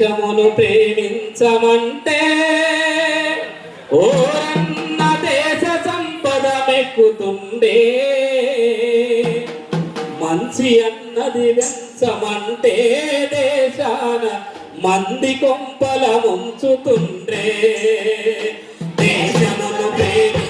దేశమును ప్రేమించమంటే ఓ అన్న దేశ సంపద మెక్కుతుండే మంచి అన్నది వెంచమంటే దేశాన మంది కొంపల ముంచుతుండే దేశమును ప్రేమి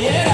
yeah.